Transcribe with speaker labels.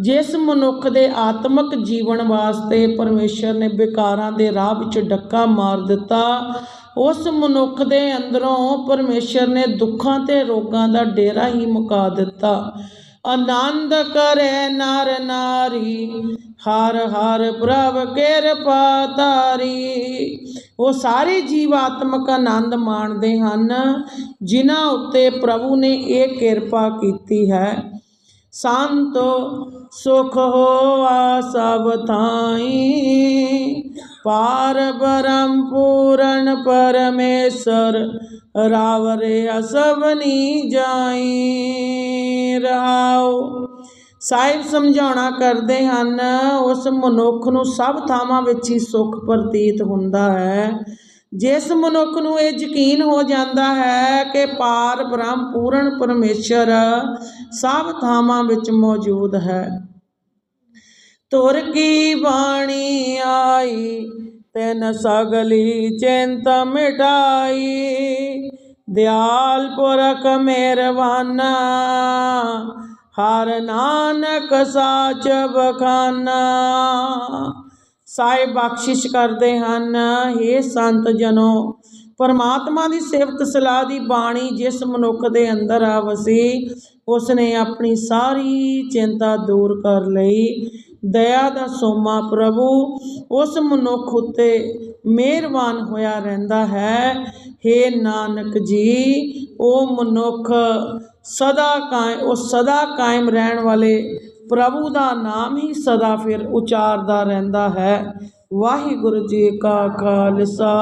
Speaker 1: ਜਿਸ ਮਨੁੱਖ ਦੇ ਆਤਮਿਕ ਜੀਵਨ ਵਾਸਤੇ ਪਰਮੇਸ਼ਰ ਨੇ ਵਿਕਾਰਾਂ ਦੇ ਰਾਹ ਵਿੱਚ ਡੱਕਾ ਮਾਰ ਦਿੱਤਾ, ਉਸ ਮਨੁੱਖ ਦੇ ਅੰਦਰੋਂ ਪਰਮੇਸ਼ਰ ਨੇ ਦੁੱਖਾਂ ਤੇ ਰੋਗਾਂ ਦਾ ਡੇਰਾ ਹੀ ਮੁਕਾ ਦਿੱਤਾ। ਆਨੰਦ ਕਰੇ ਨਰ ਨਾਰੀ, ਹਰ ਹਰ ਪ੍ਰਭ ਕਿਰਪਾ ਤਾਰੀ ਉਹ ਸਾਰੇ ਜੀਵ ਆਤਮਕ ਆਨੰਦ ਮਾਣਦੇ ਹਨ, ਜਿਨ੍ਹਾਂ ਉੱਤੇ ਪ੍ਰਭੂ ਨੇ ਇਹ ਕਿਰਪਾ ਕੀਤੀ ਹੈ। ਸੰਤ ਸੁਖ ਹੋਆ ਸਭ ਥਾਈ। ਪਾਰ ਬ੍ਰਹਮ ਪੂਰਨ ਪਰਮੇਸ਼ਰ ਰਾਵਰੇ ਅਸਬਨੀ ਜਾਈ ਰਹਾਉ। ਸਾਹਿਬ ਸਮਝਾਉਣਾ ਕਰਦੇ ਹਨ, ਉਸ ਮਨੁੱਖ ਨੂੰ ਸਭ ਥਾਵਾਂ ਵਿੱਚ ਹੀ ਸੁੱਖ ਪ੍ਰਤੀਤ ਹੁੰਦਾ ਹੈ। ਜਿਸ ਮਨੁੱਖ ਨੂੰ ਇਹ ਯਕੀਨ ਹੋ ਜਾਂਦਾ ਹੈ ਕਿ ਪਾਰ ਬ੍ਰਹਮ ਪੂਰਨ ਪਰਮੇਸ਼ਰ ਸਭ ਥਾਵਾਂ ਵਿੱਚ ਮੌਜੂਦ ਹੈ। ਤੁਰ ਕੀ ਬਾਣੀ ਆਈ, ਤੈਨ ਸਗਲੀ ਚਿੰਤ ਮਿਟਾਈ। ਦਿਆਲ ਪੁਰਖ ਮਿਹਰਬਾਨਾ, ਹਰ ਨਾਨਕ ਸਾਚ ਬਖਾਨਾ ਸਾਹਿਬ ਬਖਸ਼ਿਸ਼ ਕਰਦੇ ਹਨ। हे ਸੰਤ ਜਨੋ, ਪਰਮਾਤਮਾ ਦੀ ਸਿਫਤ ਸਲਾਹ ਦੀ ਬਾਣੀ ਜਿਸ ਮਨੁੱਖ ਦੇ ਅੰਦਰ ਆ ਵਸੀ ਉਸ ਨੇ ਆਪਣੀ ਸਾਰੀ ਚਿੰਤਾ ਦੂਰ ਕਰ ਲਈ। ਦਇਆ ਦਾ ਸੋਮਾ ਪ੍ਰਭੂ, ਉਸ ਮਨੁੱਖ ਉੱਤੇ ਮਿਹਰਬਾਨ ਹੋਇਆ ਰਹਿੰਦਾ ਹੈ। हे ਨਾਨਕ ਜੀ, ਉਹ ਮਨੁੱਖ ਸਦਾ ਕਾਇ, ਉਹ ਸਦਾ ਕਾਇਮ ਰਹਿਣ ਵਾਲੇ ਪ੍ਰਭੂ ਦਾ ਨਾਮ ਹੀ ਸਦਾ ਫਿਰ ਉਚਾਰਦਾ ਰਹਿੰਦਾ ਹੈ। ਵਾਹਿਗੁਰੂ ਜੀ ਕਾ ਖਾਲਸਾ।